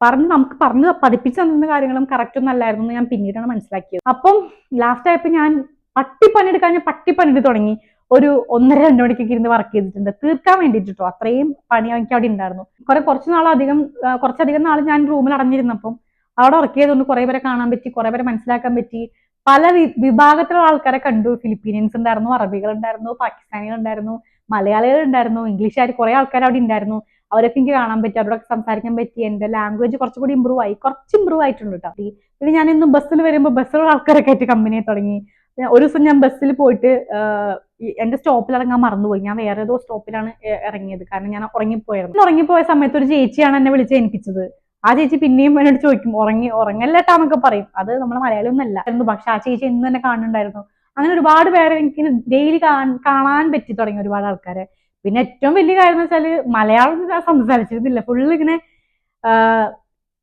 പറഞ്ഞ് നമുക്ക് പറഞ്ഞ് പഠിപ്പിച്ചു തന്നിരുന്ന കാര്യങ്ങളും കറക്റ്റ് ഒന്നും അല്ലായിരുന്നു ഞാൻ പിന്നീടാണ് മനസ്സിലാക്കിയത്. അപ്പം ലാസ്റ്റ് ആയപ്പോൾ ഞാൻ പട്ടിപ്പണിയെടുക്കാൻ ഞാൻ പട്ടിപ്പണിയെടുത്ത് തുടങ്ങി. ഒരു ഒന്നര രണ്ട് മണിക്കൊക്കെ ഇരുന്ന് വർക്ക് ചെയ്തിട്ടുണ്ട്. തീർക്കാൻ വേണ്ടിട്ടോ അത്രയും പണി എനിക്ക് അവിടെ ഉണ്ടായിരുന്നു. കുറെ കുറച്ച് നാളധികം അധികം കുറച്ചധികം നാൾ ഞാൻ റൂമിൽ അടഞ്ഞിരുന്നപ്പം അവിടെ വർക്ക് ചെയ്തുകൊണ്ട് കുറെ പേരെ കാണാൻ പറ്റി കുറെ പേരെ മനസ്സിലാക്കാൻ പറ്റി. പല വിഭാഗത്തിലുള്ള ആൾക്കാരെ കണ്ടു. ഫിലിപ്പീനിയൻസ് ഉണ്ടായിരുന്നു അറബികൾ ഉണ്ടായിരുന്നു പാകിസ്ഥാനികൾ ഉണ്ടായിരുന്നു മലയാളികൾ ഉണ്ടായിരുന്നു ഇംഗ്ലീഷുകാർ കുറെ ആൾക്കാർ അവിടെ ഉണ്ടായിരുന്നു. അവരൊക്കെ എനിക്ക് കാണാൻ പറ്റി അവരോടൊക്കെ സംസാരിക്കാൻ പറ്റി. എന്റെ ലാംഗ്വേജ് കുറച്ചുകൂടി ഇമ്പ്രൂവ് ആയി കുറച്ച് ഇമ്പ്രൂവ് ആയിട്ടുണ്ട് കേട്ടോ പിന്നെ ഞാൻ ഇന്ന് ബസ്സിൽ വരുമ്പോൾ ബസ്സിലുള്ള ആൾക്കാരൊക്കെ ആയിട്ട് കമ്പനിയെ തുടങ്ങി. ഒരു ദിവസം ഞാൻ ബസ്സിൽ പോയിട്ട് എന്റെ സ്റ്റോപ്പിൽ ഇറങ്ങാൻ മറന്നുപോയി. ഞാൻ വേറെ ഏതോ സ്റ്റോപ്പിലാണ് ഇറങ്ങിയത്. കാരണം ഞാൻ ഉറങ്ങിപ്പോയായിരുന്നു. ഉറങ്ങിപ്പോയ സമയത്ത് ഒരു ചേച്ചിയാണ് എന്നെ വിളിച്ച് ഏൽപ്പിച്ചത്. ആ ചേച്ചി പിന്നെയും എന്നോട് ചോദിക്കും ഉറങ്ങി ഉറങ്ങല്ലേട്ടാന്നൊക്കെ പറയും. അത് നമ്മുടെ മലയാളം ഒന്നല്ല പക്ഷെ ആ ചേച്ചി എന്ന് തന്നെ കാണുന്നുണ്ടായിരുന്നു. അങ്ങനെ ഒരുപാട് പേരെ എനിക്ക് ഡെയിലി കാണാൻ പറ്റി തുടങ്ങി ഒരുപാട് ആൾക്കാരെ. പിന്നെ ഏറ്റവും വലിയ കാര്യം എന്ന് വെച്ചാൽ മലയാളം സംസാരിച്ചിരുന്നില്ല. ഫുള്ള് ഇങ്ങനെ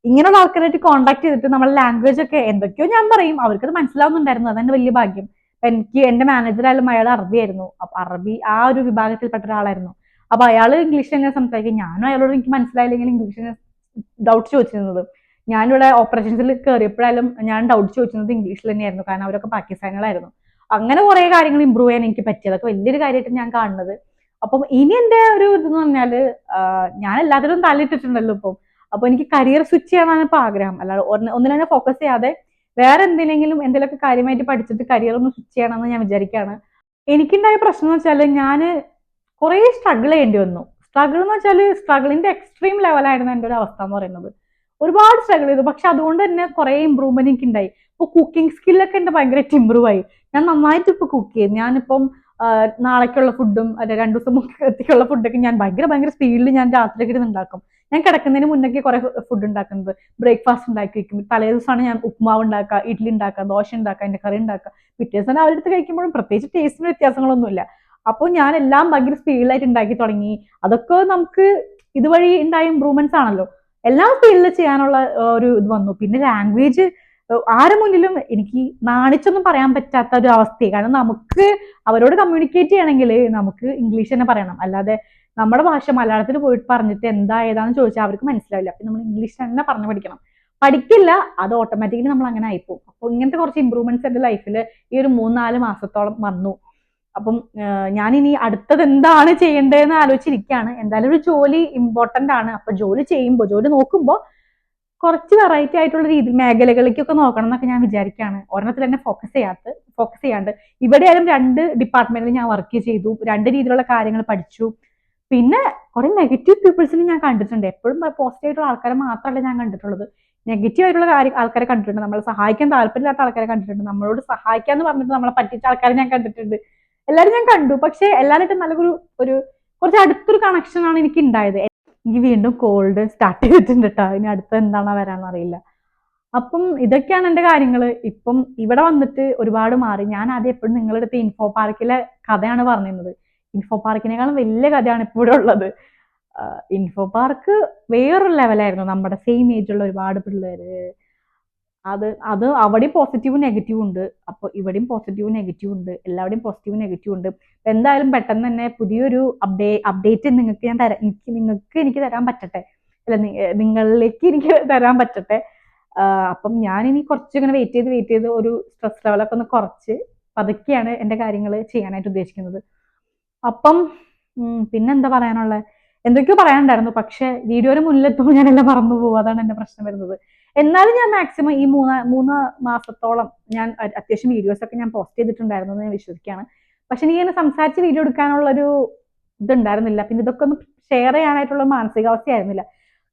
ഇങ്ങനെയുള്ള ആൾക്കാരായിട്ട് കോൺടാക്ട് ചെയ്തിട്ട് നമ്മുടെ ലാംഗ്വേജ് ഒക്കെ എന്തൊക്കെയോ ഞാൻ പറയും. അവർക്കത് മനസ്സിലാവുന്നുണ്ടായിരുന്നു. അതെന്റെ വലിയ ഭാഗ്യം. എനിക്ക് എന്റെ മാനേജറായാലും അയാൾ അറബി ആയിരുന്നു അപ്പൊ അറബി ആ ഒരു വിഭാഗത്തിൽപ്പെട്ട ഒരാളായിരുന്നു. അപ്പൊ അയാൾ ഇംഗ്ലീഷ് തന്നെ സംസാരിക്കും? ഞാനും അയാളോട് എനിക്ക് മനസ്സിലായില്ലെങ്കിൽ ഇംഗ്ലീഷിന് ഡൗട്ട് ചോദിച്ചിരുന്നത്. ഞാനിവിടെ ഓപ്പറേഷൻസിൽ കയറിയപ്പോഴായാലും ഞാൻ ഡൗട്ട് ചോദിച്ചിരുന്നത് ഇംഗ്ലീഷിൽ തന്നെയായിരുന്നു. കാരണം അവരൊക്കെ പാകിസ്ഥാനികളായിരുന്നു. അങ്ങനെ കുറെ കാര്യങ്ങൾ ഇമ്പ്രൂവ് ചെയ്യാൻ എനിക്ക് പറ്റി. അതൊക്കെ വലിയൊരു കാര്യമായിട്ട് ഞാൻ കാണുന്നത്. അപ്പം ഇനി എന്റെ ഒരു ഇതെന്ന് പറഞ്ഞാൽ ഞാൻ എല്ലാത്തിലും തലയിട്ടിട്ടുണ്ടല്ലോ ഇപ്പം. അപ്പൊ എനിക്ക് കരിയർ സ്വിച്ച് ചെയ്യാനാണ് ഇപ്പൊ ആഗ്രഹം. അല്ലാതെ ഒന്നിനെ തന്നെ ഫോക്കസ് ചെയ്യാതെ വേറെ എന്തിനെങ്കിലും എന്തെങ്കിലുമൊക്കെ കാര്യമായിട്ട് പഠിച്ചിട്ട് കരിയർ ഒന്ന് സ്വിച്ച് ചെയ്യണമെന്ന് ഞാൻ വിചാരിക്കുകയാണ് എനിക്കുണ്ടായ പ്രശ്നം എന്ന് വെച്ചാൽ ഞാൻ കുറേ സ്ട്രഗിൾ ചെയ്യേണ്ടി വന്നു. സ്ട്രഗിൾ എന്ന് വെച്ചാൽ സ്ട്രഗിളിന്റെ എക്സ്ട്രീം ലെവലായിരുന്നു എന്റെ ഒരു അവസ്ഥ എന്ന് പറയുന്നത്. ഒരുപാട് സ്ട്രഗിൾ ചെയ്തു. പക്ഷെ അതുകൊണ്ട് തന്നെ കുറേ ഇമ്പ്രൂവ്മെന്റ് എനിക്ക് ഉണ്ടായി ഇപ്പൊ കുക്കിംഗ് സ്കില്ലൊക്കെ എന്റെ ഭയങ്കരമായിട്ട് ഇമ്പ്രൂവ് ആയി. ഞാൻ നന്നായിട്ട് ഇപ്പൊ കുക്ക് ചെയ്യും ഞാനിപ്പം നാളേക്കുള്ള ഫുഡും അല്ലെ രണ്ടു ദിവസം എത്തിക്കുള്ള ഫുഡൊക്കെ ഞാൻ ഭയങ്കര ഭയങ്കര സ്പീഡിൽ ഞാൻ രാത്രിയൊക്കെ ഇരുന്ന് ഉണ്ടാക്കും. ഞാൻ കിടക്കുന്നതിന് മുന്നൊക്കെ കുറെ ഫുഡ് ഉണ്ടാക്കുന്നത്. ബ്രേക്ക്ഫാസ്റ്റ് ഉണ്ടാക്കി വെക്കും. തലേ ദിവസമാണ് ഞാൻ ഉപ്മാവ് ഉണ്ടാക്കുക ഇഡ്ഡലി ഉണ്ടാക്കുക ദോശ ഉണ്ടാക്കുക എന്റെ കറി ഉണ്ടാക്കുക. പിറ്റേ ദിവസം രാവിലെ എടുത്ത് കഴിക്കുമ്പോഴും പ്രത്യേകിച്ച് ടേസ്റ്റിന് വ്യത്യാസങ്ങളൊന്നുമില്ല. അപ്പോൾ ഞാൻ എല്ലാം ഭയങ്കര സ്പീഡിലായിട്ട് ഉണ്ടാക്കി തുടങ്ങി. അതൊക്കെ നമുക്ക് ഇതുവഴി ഉണ്ടായ ഇമ്പ്രൂവ്മെന്റ്സ് ആണല്ലോ. എല്ലാം ഫീൽഡിൽ ചെയ്യാനുള്ള ഒരു ഇത് വന്നു. പിന്നെ ലാംഗ്വേജ് ആരെ മുന്നിലും എനിക്ക് നാണിച്ചൊന്നും പറയാൻ പറ്റാത്ത ഒരു അവസ്ഥയാണ് കാരണം നമുക്ക് അവരോട് കമ്മ്യൂണിക്കേറ്റ് ചെയ്യണമെങ്കിൽ നമുക്ക് ഇംഗ്ലീഷ് തന്നെ പറയണം. അല്ലാതെ നമ്മുടെ ഭാഷ മലയാളത്തിൽ പോയിട്ട് പറഞ്ഞിട്ട് എന്താ ഏതാണെന്ന് ചോദിച്ചാൽ അവർക്ക് മനസ്സിലാവില്ല. അപ്പൊ നമ്മൾ ഇംഗ്ലീഷ് തന്നെ പറഞ്ഞു പഠിക്കണം. പഠിക്കില്ല അത് ഓട്ടോമാറ്റിക്കലി നമ്മൾ അങ്ങനെ ആയിപ്പോവും. അപ്പോൾ ഇങ്ങനത്തെ കുറച്ച് ഇമ്പ്രൂവ്മെന്റ്സ് എന്റെ ലൈഫിൽ ഈ ഒരു മൂന്നാൽ മാസത്തോളം വന്നു. അപ്പം ഞാൻ ഇനി അടുത്തത് എന്താണ് ചെയ്യേണ്ടതെന്ന് ആലോചിച്ചിരിക്കുകയാണ്. എന്തായാലും ഒരു ജോലി ഇമ്പോർട്ടന്റ് ആണ്. അപ്പൊ ജോലി ചെയ്യുമ്പോൾ ജോലി നോക്കുമ്പോൾ കുറച്ച് വെറൈറ്റി ആയിട്ടുള്ള രീതി മേഖലകളിലേക്കൊക്കെ നോക്കണം എന്നൊക്കെ ഞാൻ വിചാരിക്കുകയാണ്. ഒരെണ്ണത്തിൽ തന്നെ ഫോക്കസ് ചെയ്യാത്ത ഫോക്കസ് ചെയ്യാണ്ട്. ഇവിടെയായാലും രണ്ട് ഡിപ്പാർട്ട്മെന്റിൽ ഞാൻ വർക്ക് ചെയ്തു. രണ്ട് രീതിയിലുള്ള കാര്യങ്ങൾ പഠിച്ചു. പിന്നെ കുറെ നെഗറ്റീവ് പീപ്പിൾസിനെ ഞാൻ കണ്ടിട്ടുണ്ട്. എപ്പോഴും പോസിറ്റീവ് ആയിട്ടുള്ള ആൾക്കാരെ മാത്രമല്ല ഞാൻ കണ്ടിട്ടുള്ളത്. നെഗറ്റീവ് ആയിട്ടുള്ള കാര്യം ആൾക്കാരെ കണ്ടിട്ടുണ്ട്. നമ്മളെ സഹായിക്കാൻ താല്പര്യമില്ലാത്ത ആൾക്കാരെ കണ്ടിട്ടുണ്ട്. നമ്മളോട് സഹായിക്കാന്ന് പറഞ്ഞിട്ട് നമ്മളെ പറ്റിച്ച ആൾക്കാരെ ഞാൻ കണ്ടിട്ടുണ്ട്. എല്ലാവരും ഞാൻ കണ്ടു. പക്ഷെ എല്ലാവരായിട്ടും നല്ലൊരു ഒരു കുറച്ച് അടുത്തൊരു കണക്ഷൻ ആണ് എനിക്ക് ഉണ്ടായത് എനിക്ക് വീണ്ടും കോൾഡ് സ്റ്റാർട്ട് ചെയ്തിട്ടുണ്ട് കേട്ടോ ഇനി അടുത്ത എന്താണോ വരാന്ന് അറിയില്ല. അപ്പം ഇതൊക്കെയാണ് എന്റെ കാര്യങ്ങൾ ഇപ്പം ഇവിടെ വന്നിട്ട് ഒരുപാട് മാറി. ഞാൻ ആദ്യം എപ്പോഴും നിങ്ങളുടെ അടുത്ത് ഇൻഫോ പാർക്കിലെ കഥയാണ് പറഞ്ഞിരുന്നത്. ഇൻഫോ പാർക്കിനേക്കാളും വലിയ കഥയാണ് ഇപ്പോഴും ഉള്ളത്. ഇൻഫോ പാർക്ക് വേറൊരു ലെവലായിരുന്നു നമ്മുടെ സെയിം ഏജുള്ള ഒരുപാട് പിള്ളേര്. അത് അത് അവിടെയും പോസിറ്റീവ് നെഗറ്റീവ് ഉണ്ട്. അപ്പോൾ ഇവിടെയും പോസിറ്റീവ് നെഗറ്റീവ് ഉണ്ട്. എല്ലാവിടെയും പോസിറ്റീവ് നെഗറ്റീവ് ഉണ്ട്. എന്തായാലും പെട്ടെന്ന് തന്നെ പുതിയൊരു അപ്ഡേ അപ്ഡേറ്റ് നിങ്ങൾക്ക് ഞാൻ തരാം എനിക്ക് നിങ്ങൾക്ക് എനിക്ക് തരാൻ പറ്റട്ടെ. അല്ല നിങ്ങളിലേക്ക് എനിക്ക് തരാൻ പറ്റട്ടെ. അപ്പം അപ്പം ഞാനിനി കുറച്ച് ഇങ്ങനെ വെയിറ്റ് ചെയ്ത് വെയിറ്റ് ചെയ്ത് ഒരു സ്ട്രെസ് ലെവലൊക്കെ ഒന്ന് കുറച്ച് പതുക്കെയാണ് എന്റെ കാര്യങ്ങൾ ചെയ്യാനായിട്ട് ഉദ്ദേശിക്കുന്നത്. അപ്പം പിന്നെന്താ പറയാനുള്ളത് എന്തൊക്കെയോ പറയാനുണ്ടായിരുന്നു പക്ഷെ വീഡിയോയുടെ മുന്നിലെത്തുമ്പോൾ ഞാനെല്ലാം മറന്നു പോകും. അതാണ് എന്റെ പ്രശ്നം വരുന്നത്. എന്നാലും ഞാൻ മാക്സിമം ഈ മൂന്ന് മൂന്ന് മാസത്തോളം ഞാൻ അത്യാവശ്യം വീഡിയോസൊക്കെ ഞാൻ പോസ്റ്റ് ചെയ്തിട്ടുണ്ടായിരുന്നു എന്ന് ഞാൻ വിശ്വസിക്കുകയാണ്. പക്ഷെ എനിക്ക് ഇങ്ങനെ സംസാരിച്ച് വീഡിയോ എടുക്കാനുള്ളൊരു ഇതുണ്ടായിരുന്നില്ല. പിന്നെ ഇതൊക്കെ ഒന്ന് ഷെയർ ചെയ്യാനായിട്ടുള്ള മാനസികാവസ്ഥയായിരുന്നില്ല.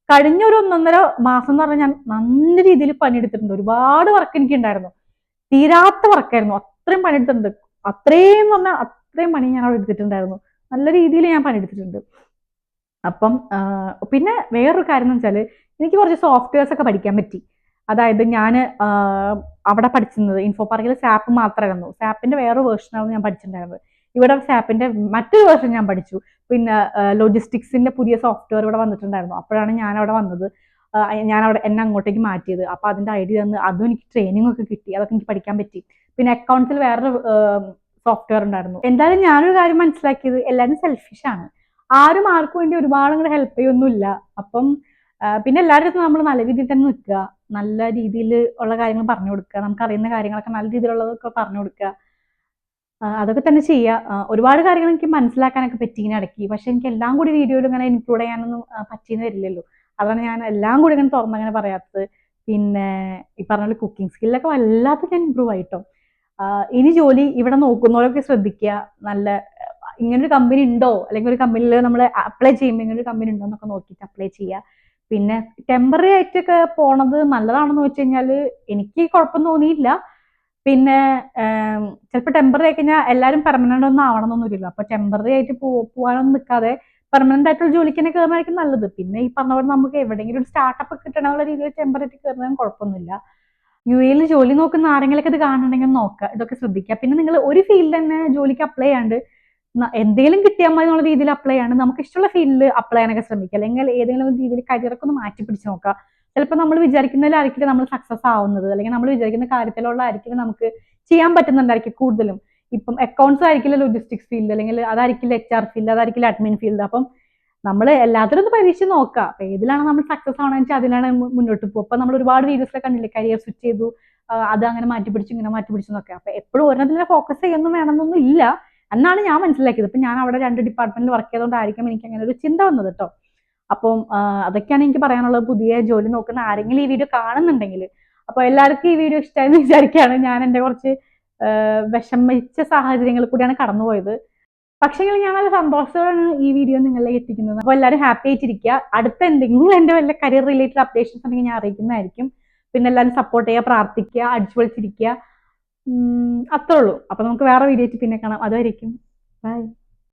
കഴിഞ്ഞ ഒരു ഒന്നൊന്നര മാസം എന്ന് പറഞ്ഞാൽ ഞാൻ നല്ല രീതിയിൽ പണിയെടുത്തിട്ടുണ്ട്. ഒരുപാട് വർക്ക് എനിക്ക് ഉണ്ടായിരുന്നു തീരാത്ത വർക്കായിരുന്നു അത്രയും പണിയെടുത്തിട്ടുണ്ട്. അത്രയും പറഞ്ഞാൽ അത്രയും പണി ഞാൻ അവിടെ എടുത്തിട്ടുണ്ടായിരുന്നു. നല്ല രീതിയിൽ ഞാൻ പണി പണിയെടുത്തിട്ടുണ്ട്. അപ്പം പിന്നെ വേറൊരു കാര്യം എന്ന് വെച്ചാൽ എനിക്ക് കുറച്ച് സോഫ്റ്റ്വെയർസ് ഒക്കെ പഠിക്കാൻ പറ്റി. അതായത് ഞാൻ അവിടെ പഠിച്ചിരുന്നത് ഇൻഫോ പാർക്കിൽ സാപ്പ് മാത്രമായിരുന്നു സാപ്പിന്റെ വേറെ വേർഷനാണ് ഞാൻ പഠിച്ചിട്ടുണ്ടായിരുന്നത്. ഇവിടെ സാപ്പിന്റെ മറ്റൊരു വേർഷൻ ഞാൻ പഠിച്ചു. പിന്നെ ലോജിസ്റ്റിക്സിന്റെ പുതിയ സോഫ്റ്റ്വെയർ ഇവിടെ വന്നിട്ടുണ്ടായിരുന്നു. അപ്പോഴാണ് ഞാൻ അവിടെ വന്നത്. ഞാൻ അവിടെ എന്നെ അങ്ങോട്ടേക്ക് മാറ്റിയത്. അപ്പൊ അതിന്റെ ഐഡിയ തന്ന് അതും എനിക്ക് ട്രെയിനിങ് ഒക്കെ കിട്ടി. അതൊക്കെ എനിക്ക് പഠിക്കാൻ പറ്റി. പിന്നെ അക്കൗണ്ട്സിൽ വേറൊരു സോഫ്റ്റ്വെയർ ഉണ്ടായിരുന്നു. എന്തായാലും ഞാനൊരു കാര്യം മനസ്സിലാക്കിയത് എല്ലാവരും സെൽഫിഷ് ആണ്. ആരും ആർക്കും വേണ്ടി ഒരുപാട് അങ്ങോട്ട് ഹെൽപ്പ് ചെയ്യൊന്നുമില്ല അപ്പം പിന്നെ എല്ലാവരുടെ അടുത്തും നമ്മൾ നല്ല രീതിയിൽ തന്നെ നിൽക്കുക. നല്ല രീതിയിൽ ഉള്ള കാര്യങ്ങൾ പറഞ്ഞു കൊടുക്കുക. നമുക്ക് അറിയുന്ന കാര്യങ്ങളൊക്കെ നല്ല രീതിയിലുള്ളതൊക്കെ പറഞ്ഞു കൊടുക്കുക. അതൊക്കെ തന്നെ ചെയ്യുക. ഒരുപാട് കാര്യങ്ങൾ എനിക്ക് മനസ്സിലാക്കാനൊക്കെ പറ്റി ഇങ്ങനെ ഇടയ്ക്ക്. പക്ഷെ എനിക്ക് എല്ലാം കൂടി വീഡിയോയിൽ ഇങ്ങനെ ഇൻക്ലൂഡ് ചെയ്യാനൊന്നും പറ്റിയെന്ന് വരില്ലല്ലോ. അതാണ് ഞാൻ എല്ലാം കൂടി ഇങ്ങനെ തുറന്നങ്ങനെ പറയാത്തത്. പിന്നെ ഈ പറഞ്ഞ പോലെ കുക്കിംഗ് സ്കില്ലൊക്കെ വല്ലാത്ത ഞാൻ ഇമ്പ്രൂവ് ആയിട്ടോ. ഇനി ജോലി ഇവിടെ നോക്കുന്നവരൊക്കെ ശ്രദ്ധിക്കുക. നല്ല ഇങ്ങനൊരു കമ്പനി ഉണ്ടോ? അല്ലെങ്കിൽ ഒരു കമ്പനിയിൽ നമ്മൾ അപ്ലൈ ചെയ്യുമ്പോൾ ഇങ്ങനൊരു കമ്പനി ഉണ്ടോ എന്നൊക്കെ നോക്കിയിട്ട് അപ്ലൈ ചെയ്യുക. പിന്നെ ടെമ്പററി ആയിട്ടൊക്കെ പോണത് നല്ലതാണെന്ന് വെച്ച് കഴിഞ്ഞാൽ എനിക്ക് കുഴപ്പം തോന്നിയില്ല. പിന്നെ ചിലപ്പോൾ ടെമ്പററി ആയി കഴിഞ്ഞാൽ എല്ലാവരും പെർമനന്റ് ഒന്നും ആവണമെന്നൊന്നുമില്ല അപ്പൊ ടെമ്പററി ആയിട്ട് പോകാനൊന്നും നിൽക്കാതെ പെർമനന്റ് ആയിട്ടുള്ള ജോലിക്ക് തന്നെ കയറുന്നതായിരിക്കും നല്ലത്. പിന്നെ ഈ പറഞ്ഞ പോലെ നമുക്ക് എവിടെയെങ്കിലും ഒരു സ്റ്റാർട്ടപ്പ് കിട്ടണമെന്നുള്ള രീതിയിൽ ടെമ്പററി കയറുന്നതും കുഴപ്പമൊന്നുമില്ല. യു എയിൽ ജോലി നോക്കുന്ന ആരെങ്കിലൊക്കെ ഇത് കാണണമെങ്കിൽ നോക്കുക ഇതൊക്കെ ശ്രദ്ധിക്കുക. പിന്നെ നിങ്ങൾ ഒരു ഫീൽഡ് തന്നെ ജോലിക്ക് അപ്ലൈ ചെയ്യാണ്ട് എന്തെങ്കിലും കിട്ടിയാൽ മതി എന്നുള്ള രീതിയിൽ അപ്ലൈ ചെയ്യാണ് നമുക്ക് ഇഷ്ടമുള്ള ഫീൽഡിൽ അപ്ലൈ ചെയ്യാനൊക്കെ ശ്രമിക്കുക. അല്ലെങ്കിൽ ഏതെങ്കിലും രീതിയിൽ കരിയറൊക്കെ ഒന്ന് മാറ്റി പിടിച്ച് നോക്കുക. ചിലപ്പോൾ നമ്മൾ വിചാരിക്കുന്നതിലായിരിക്കില്ല നമ്മൾ സക്സസ് ആവുന്നത്. അല്ലെങ്കിൽ നമ്മൾ വിചാരിക്കുന്ന കാര്യത്തിലുള്ള ആയിരിക്കില്ല നമുക്ക് ചെയ്യാൻ പറ്റുന്നുണ്ടായിരിക്കും കൂടുതലും. ഇപ്പം അക്കൗണ്ട്സ് ആയിരിക്കില്ല ലോജിസ്റ്റിക്സ് ഫീൽഡ് അല്ലെങ്കിൽ അതായിരിക്കില്ല എച്ച് ആർ ഫീൽഡ് അതായിരിക്കില്ല അഡ്മിൻ ഫീൽഡ് അപ്പം നമ്മൾ എല്ലാത്തിലും ഒന്ന് പരീക്ഷ നോക്കുക അപ്പൊ ഏതിലാണ് നമ്മൾ സക്സസ് ആവണമെന്ന് വെച്ചാൽ അതിലാണ് മുന്നോട്ട് പോകും അപ്പൊ നമ്മൾ ഒരുപാട് വീഡിയോസിലൊക്കെ കണ്ടില്ലേ? കരിയർ സ്വിച്ച് ചെയ്തു. അത് അങ്ങനെ മാറ്റി പിടിച്ചു ഇങ്ങനെ മാറ്റി പിടിച്ചു എന്നൊക്കെ. അപ്പൊ എപ്പോഴും ഒരെണ്ണത്തിൽ ഫോക്കസ് ചെയ്യുന്നു വേണമെന്നൊന്നും ഇല്ല. എന്നാണ് ഞാൻ മനസ്സിലാക്കിയത്. ഇപ്പൊ ഞാൻ അവിടെ രണ്ട് ഡിപ്പാർട്ട്മെന്റിൽ വർക്ക് ചെയ്തുകൊണ്ടായിരിക്കും എനിക്ക് അങ്ങനെ ഒരു ചിന്ത വന്നത് കേട്ടോ അപ്പം അതൊക്കെയാണ് എനിക്ക് പറയാനുള്ളത്. പുതിയ ജോലി നോക്കുന്ന ആരെങ്കിലും ഈ വീഡിയോ കാണുന്നുണ്ടെങ്കിൽ അപ്പോൾ എല്ലാവർക്കും ഈ വീഡിയോ ഇഷ്ടമായെന്ന് വിചാരിക്കുകയാണ് ഞാൻ എന്റെ കുറച്ച് വിഷമിച്ച സാഹചര്യങ്ങളിൽ കൂടിയാണ് കടന്നുപോയത്. പക്ഷേങ്കിൽ ഞാൻ നല്ല സന്തോഷത്തോടെയാണ് ഈ വീഡിയോ നിങ്ങളിലേക്ക് എത്തിക്കുന്നത്. അപ്പോൾ എല്ലാവരും ഹാപ്പി ആയിട്ടിരിക്കുക. അടുത്ത എന്തെങ്കിലും എന്റെ വല്ല കരിയർ റിലേറ്റഡ് അപ്ഡേഷൻസ് ഉണ്ടെങ്കിൽ ഞാൻ അറിയിക്കുന്നതായിരിക്കും. പിന്നെ എല്ലാവരും സപ്പോർട്ട് ചെയ്യുക പ്രാർത്ഥിക്കുക അടിച്ചു പൊളിച്ചിരിക്കുക അത്രേ ഉള്ളൂ. അപ്പോൾ നമുക്ക് വേറെ വീഡിയോ പിന്നെ കാണാം. അതുവരെയും ബൈ